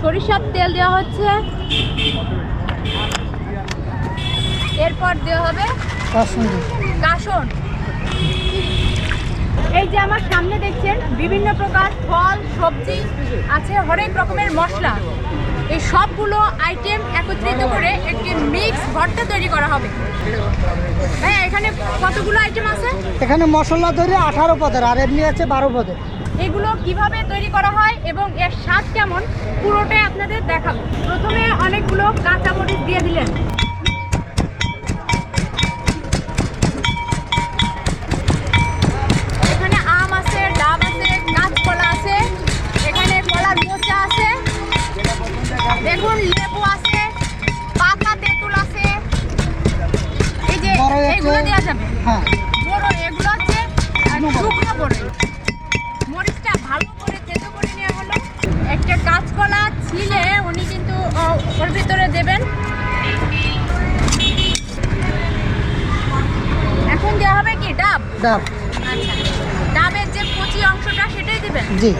সরিষার তেল দেওয়া হচ্ছে। এরপর দেওয়া হবে কাসন। এই যে আমার সামনে দেখছেন, বিভিন্ন প্রকার ফল, সবজি আছে, হরেক রকমের মশলা। এই সবগুলো আইটেম একত্রিত করে একটি মিক্স ভর্তা তৈরি করা হবে। হ্যাঁ এখানে কতগুলো আইটেম আছে? এখানে মশলা তৈরি আঠারো পদের আর এমনি আছে বারো পদের। এগুলো কীভাবে তৈরি করা হয় এবং এর স্বাদ কেমন পুরোটাই আপনাদের দেখাবো। প্রথমে অনেকগুলো কাঁচামরিচ দিয়ে দিলেন। ওর ভিতরে দেবেন। এখন দেওয়া হবে কি ডাব? ডাব। আচ্ছা। ডাবের যে কচি অংশটা সেটাই দেবেন? জি।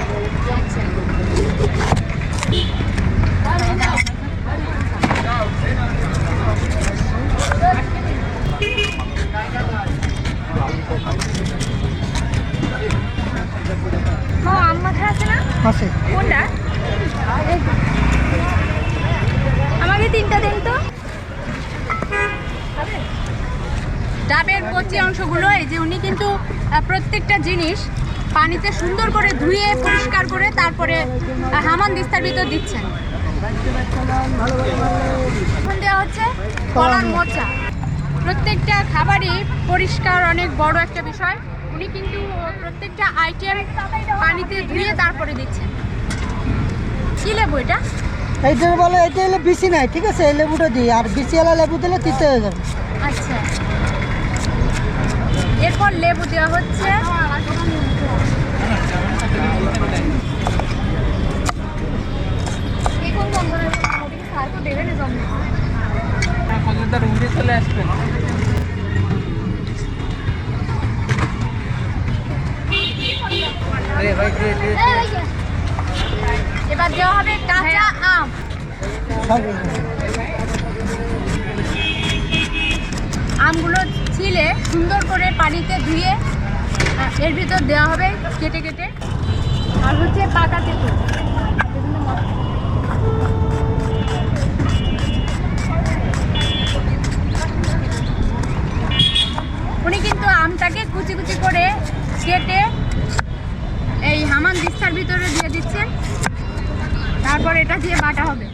মাথা আছে। কচি অংশগুলো এই যে উনি কিন্তু প্রত্যেকটা জিনিস পানিতে সুন্দর করে ধুয়ে পরিষ্কার করে তারপরে হামান দিস্তার ভিতর দিচ্ছেন। এখন দেওয়া হচ্ছে কলার মোচা। প্রত্যেকটা খাবারই পরিষ্কার অনেক বড় একটা বিষয়। উনি কিন্তু প্রত্যেকটা আইটেম পানিতে ধুয়ে তারপরে দিচ্ছেন। কি লেবু এটা? এইটার বলে এটা হলে বিসি নাই ঠিক আছে? এই লেবুটা দিই আর বিসিওয়ালা লেবু দিলে তিতে হয়ে যাবে। আচ্ছা। এরপর লেবু দেওয়া হচ্ছে। চলে আসবেন এবার দেওয়া হবে কাঁচা আম। আমগুলো ছিলে সুন্দর করে পানিতে ধুয়ে এর ভিতর দেওয়া হবে কেটে কেটে। আর হচ্ছে পাকা তেঁতুল। উনি কিন্তু আমটাকে কুচি কুচি করে কেটে এই হামান দিস্তার ভিতরে দিয়ে দিচ্ছেন। তারপর এটা দিয়ে বাটা হবে।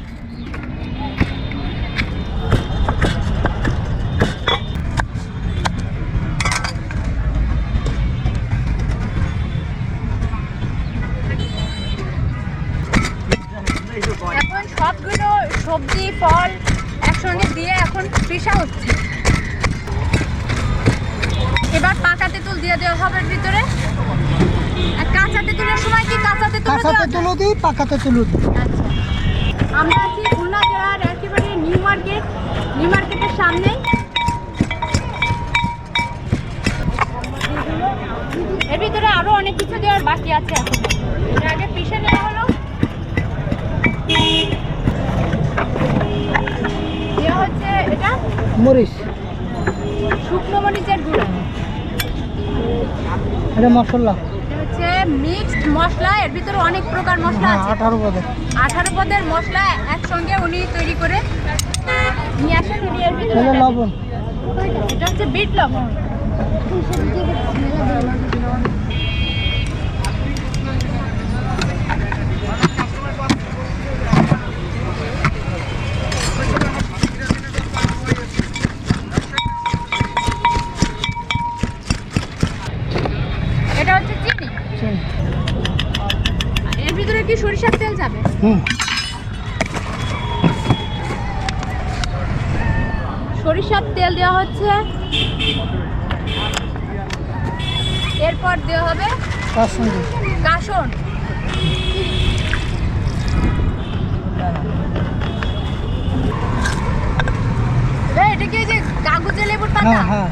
সবগুলো সবজি ফল একসঙ্গে দিয়ে এখন পিসা হচ্ছে। এবার পাকা তেঁতুল দিয়ে দেওয়া হবে ভিতরে। আর কাঁচা তেঁতুলের সময় কি কাঁচা তেঁতুল কাঁচাতে তুলো দিই পাকাতে তুলো দিই। আচ্ছা। আমরা আছি খুলনা জেলার একেবারে নিউ মার্কেট নিউ মার্কেটের সামনে। এর ভিতরে আরও অনেক কিছু দেওয়ার বাকি আছে এখন। এর আগে পিষে নেওয়া হলো। মরিচ। শুকনো মরিচের গুঁড়ো। এটা মশলা। হচ্ছে মিক্সড মশলা এর ভিতরে অনেক প্রকার মশলা হ্যাঁ আছে। আঠারো পদের। আঠারো পদের মশলা একসঙ্গে উনি তৈরি করে নিয়ে আসেন। উনি এর ভিতরে লবণ। এটা হচ্ছে বিট লবণ। কি সরিষার তেল যাবে? হুম। সরিষার তেল দেওয়া হচ্ছে। এরপর দেওয়া হবে কাসন এটা কি যে কাগজে লেবুর পাতা? হ্যাঁ হ্যাঁ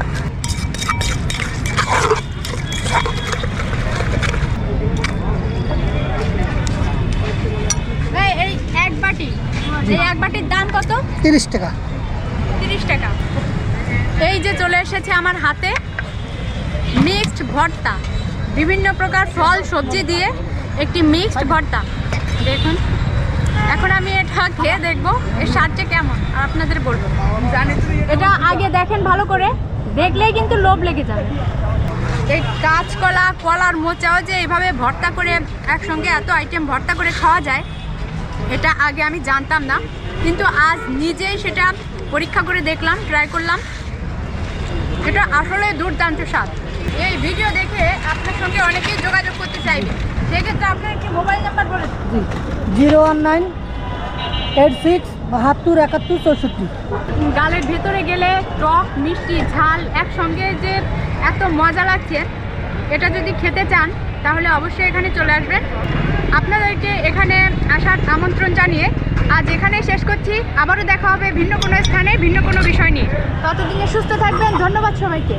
জি এই এক বাটির দাম কত? তিরিশ টাকা। তিরিশ টাকা। এই যে চলে এসেছে আমার হাতে মিক্সড ভর্তা। বিভিন্ন প্রকার ফল সবজি দিয়ে একটি মিক্সড ভর্তা। দেখুন এখন আমি এটা খেয়ে দেখব এর স্বাদটা কেমন আর আপনাদের বলব। এটা আগে দেখেন ভালো করে দেখলেই কিন্তু লোভ লেগে যাবে। এই কাঁচকলা কলার মোচাও যে এইভাবে ভর্তা করে একসঙ্গে এত আইটেম ভর্তা করে খাওয়া যায় এটা আগে আমি জানতাম না কিন্তু আজ নিজেই সেটা পরীক্ষা করে দেখলাম ট্রাই করলাম। এটা আসলে দুর্দান্ত স্বাদ। এই ভিডিও দেখে আপনার সঙ্গে অনেকেই যোগাযোগ করতে চাইবে। সেক্ষেত্রে আপনার একটি মোবাইল নাম্বার বলে। Zero one nine eight six বাহাত্তর একাত্তর চৌষট্টি। গালের ভেতরে গেলে টক মিষ্টি ঝাল একসঙ্গে যে এত মজা লাগছে এটা যদি খেতে চান তাহলে অবশ্যই এখানে চলে আসবেন। আপনাদেরকে এখানে আসার আমন্ত্রণ জানিয়ে আজ এখানে শেষ করছি। আবারও দেখা হবে ভিন্ন কোনো স্থানে ভিন্ন কোনো বিষয় নিয়ে। ততদিনে সুস্থ থাকবেন। ধন্যবাদ সবাইকে।